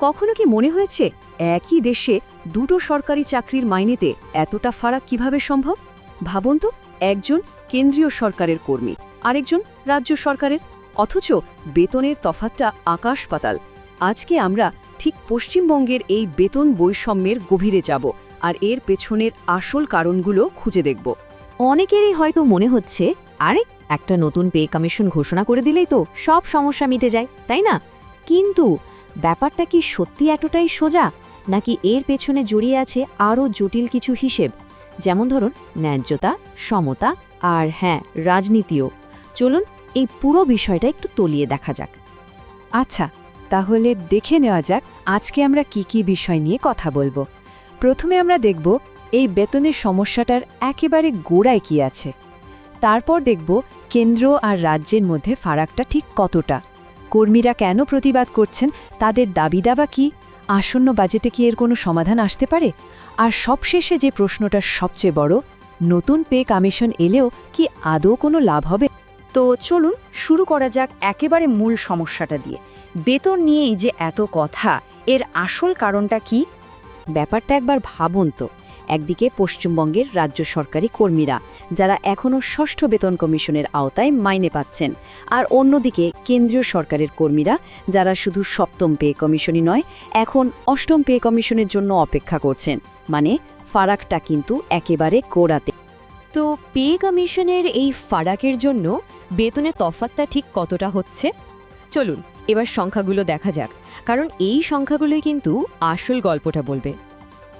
কখনো কি মনে হয়েছে একই দেশে দুটো সরকারি চাকরির মাইনেতে এতটা ফারাক কীভাবে সম্ভব? ভাবুন তো, একজন কেন্দ্রীয় সরকারের কর্মী, আরেকজন রাজ্য সরকারের। অথচ বেতনের তফাতটা আকাশ পাতাল। আজকে আমরা ঠিক পশ্চিমবঙ্গের এই বেতন বৈষম্যের গভীরে যাব আর এর পেছনের আসল কারণগুলো খুঁজে দেখব। অনেকেরই হয়তো মনে হচ্ছে, আরে, একটা নতুন পে কমিশন ঘোষণা করে দিলেই তো সব সমস্যা মিটে যায়, তাই না? কিন্তু ব্যাপারটা কি সত্যি এতটাই সোজা, নাকি এর পেছনে জড়িয়ে আছে আরও জটিল কিছু হিসেব? যেমন ধরুন, ন্যায্যতা, সমতা আর হ্যাঁ রাজনীতিও। চলুন এই পুরো বিষয়টা একটু তলিয়ে দেখা যাক। আচ্ছা তাহলে দেখে নেওয়া যাক আজকে আমরা কি কি বিষয় নিয়ে কথা বলব। প্রথমে আমরা দেখব এই বেতনের সমস্যাটার একেবারে গোড়ায় কি আছে। তারপর দেখব কেন্দ্র আর রাজ্যের মধ্যে ফারাকটা ঠিক কতটা। কর্মীরা কেন প্রতিবাদ করছেন তাদের দাবি দাবা কি? আসন্ন বাজেটে কি এর কোনো সমাধান আসতে পারে? আর সবশেষে যে প্রশ্নটা সবচেয়ে বড় নতুন পে কমিশন এলেও কি আদৌ কোনো লাভ হবে? তো চলুন শুরু করা যাক একেবারে মূল সমস্যাটা দিয়ে। বেতন নিয়েই যে এত কথা এর আসল কারণটা কি? ব্যাপারটা একবার ভাবুন তো। একদিকে পশ্চিমবঙ্গের রাজ্য সরকারি কর্মীরা, যারা এখনও ষষ্ঠ বেতন কমিশনের আওতায় মাইনে পাচ্ছেন, আর অন্যদিকে কেন্দ্রীয় সরকারের কর্মীরা, যারা শুধু সপ্তম পে কমিশনই নয়, এখন অষ্টম পে কমিশনের জন্য অপেক্ষা করছেন। মানে ফারাকটা কিন্তু একেবারে কোড়াতে তো পে কমিশনের এই ফারাকের জন্য বেতনের তফাতটা ঠিক কতটা হচ্ছে? চলুন, এবার সংখ্যাগুলো দেখা যাক। কারণ এই সংখ্যাগুলোই কিন্তু আসল গল্পটা বলবে।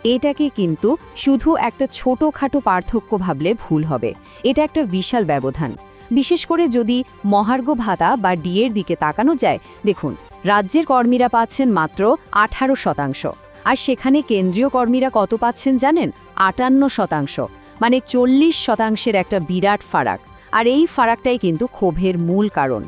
এটাকে কিন্তু শুধু একটা ছোটখাটো পার্থক্য ভাবলে ভুল হবে। এটা একটা বিশাল ব্যবধান। বিশেষ করে যদি মহার্ঘ ভাতা বা ডিএর দিকে তাকানো যায়, দেখুন, রাজ্যের কর্মীরা পাচ্ছেন মাত্র আঠারো শতাংশ। আর সেখানে কেন্দ্রীয় কর্মীরা কত পাচ্ছেন জানেন? আটান্ন শতাংশ। মানে চল্লিশ শতাংশের একটা বিরাট ফারাক। আর এই ফারাকটাই কিন্তু ক্ষোভের মূল কারণ।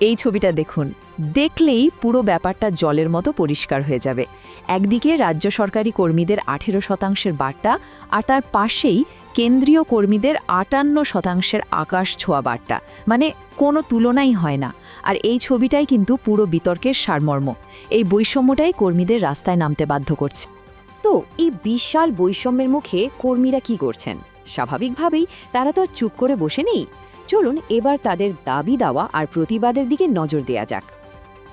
এই ছবিটা দেখুন। দেখলেই পুরো ব্যাপারটা জলের মতো পরিষ্কার হয়ে যাবে। একদিকে রাজ্য সরকারি কর্মীদের আঠেরো শতাংশের বার্তা আর তার পাশেই কেন্দ্রীয় কর্মীদের আটান্ন শতাংশের আকাশ ছোঁয়া বার্তা। মানে কোনো তুলনাই হয় না। আর এই ছবিটাই কিন্তু পুরো বিতর্কের সারমর্ম। এই বৈষম্যটাই কর্মীদের রাস্তায় নামতে বাধ্য করছে। তো এই বিশাল বৈষম্যের মুখে কর্মীরা কি করছেন? স্বাভাবিকভাবেই তারা তো চুপ করে বসে নেই। চলুন এবার তাদের দাবি দাওয়া আর প্রতিবাদের দিকে নজর দেয়া যাক।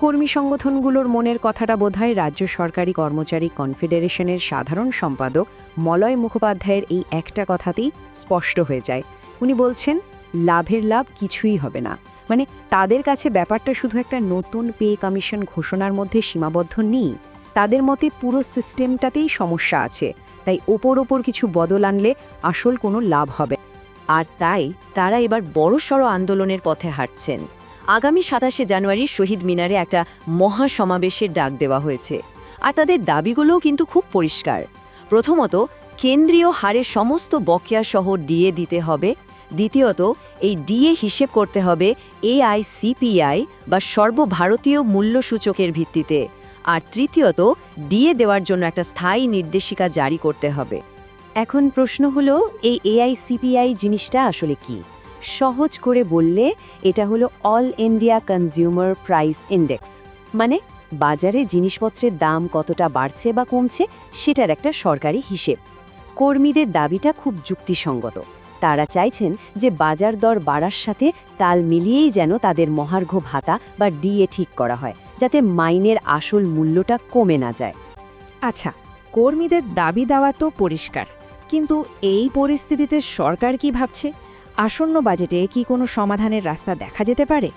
কর্মী সংগঠনগুলোর মনের কথাটা বোধহয় রাজ্য সরকারি কর্মচারী কনফেডারেশনের সাধারণ সম্পাদক মলয় মুখোপাধ্যায়ের এই একটা কথাতেই স্পষ্ট হয়ে যায়। উনি বলছেন, লাভের লাভ কিছুই হবে না। মানে তাদের কাছে ব্যাপারটা শুধু একটা নতুন পে কমিশন ঘোষণার মধ্যে সীমাবদ্ধ নেই। তাদের মতে পুরো সিস্টেমটাতেই সমস্যা আছে। তাই ওপর ওপর কিছু বদল আনলে আসল কোনো লাভ হবে আর তাই তারা এবার বড়সড় আন্দোলনের পথে হাঁটছেন। আগামী সাতাশে জানুয়ারি শহীদ মিনারে একটা মহা সমাবেশের ডাক দেওয়া হয়েছে। আর তাদের দাবিগুলোও কিন্তু খুব পরিষ্কার। প্রথমত, কেন্দ্রীয় হারে সমস্ত বকেয়া সহ ডিএ দিতে হবে। দ্বিতীয়ত, এই ডিএ হিসেব করতে হবে এআইসিপিআই বা সর্বভারতীয় মূল্যসূচকের ভিত্তিতে। আর তৃতীয়ত, ডিএ দেওয়ার জন্য একটা স্থায়ী নির্দেশিকা জারি করতে হবে। এখন প্রশ্ন হলো, এই এআইসিপিআই জিনিসটা আসলে কি? সহজ করে বললে এটা হলো all India consumer price index মানে বাজারে জিনিসপত্রের দাম কতটা বাড়ছে বা কমছে সেটার একটা সরকারি হিসেব। কর্মীদের দাবিটা খুব যুক্তিসঙ্গত। তারা চাইছেন যে বাজার দর বাড়ার সাথে তাল মিলিয়েই যেন তাদের মহার্ঘ ভাতা বা ডিএ ঠিক করা হয়, যাতে মাইনের আসল মূল্যটা কমে না যায়। আচ্ছা কর্মীদের দাবি দেওয়া তো পরিষ্কার। কিন্তু এই পরিস্থিতিতে সরকার কি ভাবছে? আসন্ন বাজেটে কি কোনো সমাধানের রাস্তা দেখা যেতে পারে?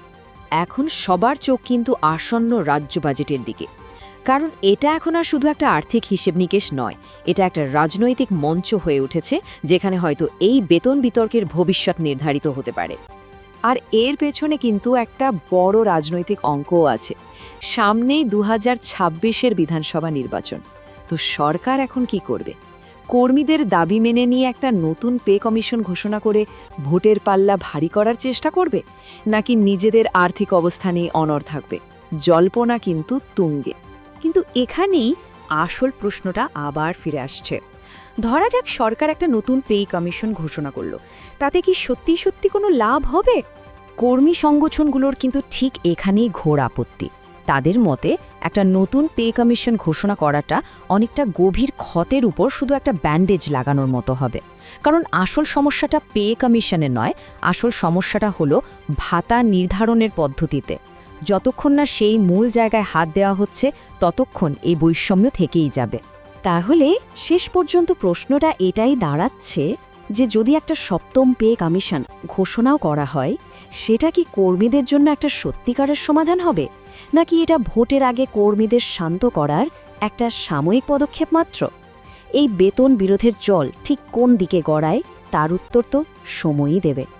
এখন সবার চোখ কিন্তু আসন্ন রাজ্য বাজেটের দিকে। কারণ এটা এখন আর শুধু একটা আর্থিক হিসেব নিকেশ নয়, এটা একটা রাজনৈতিক মঞ্চ হয়ে উঠেছে, যেখানে হয়তো এই বেতন বিতর্কের ভবিষ্যৎ নির্ধারিত হতে পারে। আর এর পেছনে কিন্তু একটা বড় রাজনৈতিক অঙ্কও আছে। সামনেই দু হাজার বিধানসভা নির্বাচন। তো সরকার এখন কি করবে? কর্মীদের দাবি মেনে নিয়ে একটা নতুন পে কমিশন ঘোষণা করে ভোটের পাল্লা ভারী করার চেষ্টা করবে? নাকি নিজেদের আর্থিক অবস্থানে অনর থাকবে? জল্পনা কিন্তু তুঙ্গে। কিন্তু এখানেই আসল প্রশ্নটা আবার ফিরে আসছে। ধরা যাক সরকার একটা নতুন পে কমিশন ঘোষণা করল। তাতে কি সত্যি সত্যি কোনো লাভ হবে? কর্মী সংগঠনগুলোর কিন্তু ঠিক এখানেই ঘোর আপত্তি। তাদের মতে, একটা নতুন পে কমিশন ঘোষণা করাটা অনেকটা গভীর ক্ষতের উপর শুধু একটা ব্যান্ডেজ লাগানোর মতো হবে। কারণ আসল সমস্যাটা পে কমিশনে নয়, আসল সমস্যাটা হলো ভাতা নির্ধারণের পদ্ধতিতে। যতক্ষণ না সেই মূল জায়গায় হাত দেওয়া হচ্ছে, ততক্ষণ এই বৈষম্য থেকেই যাবে। তাহলে শেষ পর্যন্ত প্রশ্নটা এটাই দাঁড়াচ্ছে যে যদি একটা সপ্তম পে কমিশন ঘোষণাও করা হয়, সেটা কি কর্মীদের জন্য একটা সত্যিকারের সমাধান হবে? নাকি এটা ভোটের আগে কর্মীদের শান্ত করার একটা সাময়িক পদক্ষেপ মাত্র? এই বেতন বিরোধের জল ঠিক কোন দিকে গড়ায় তার উত্তর তো সময়ই দেবে।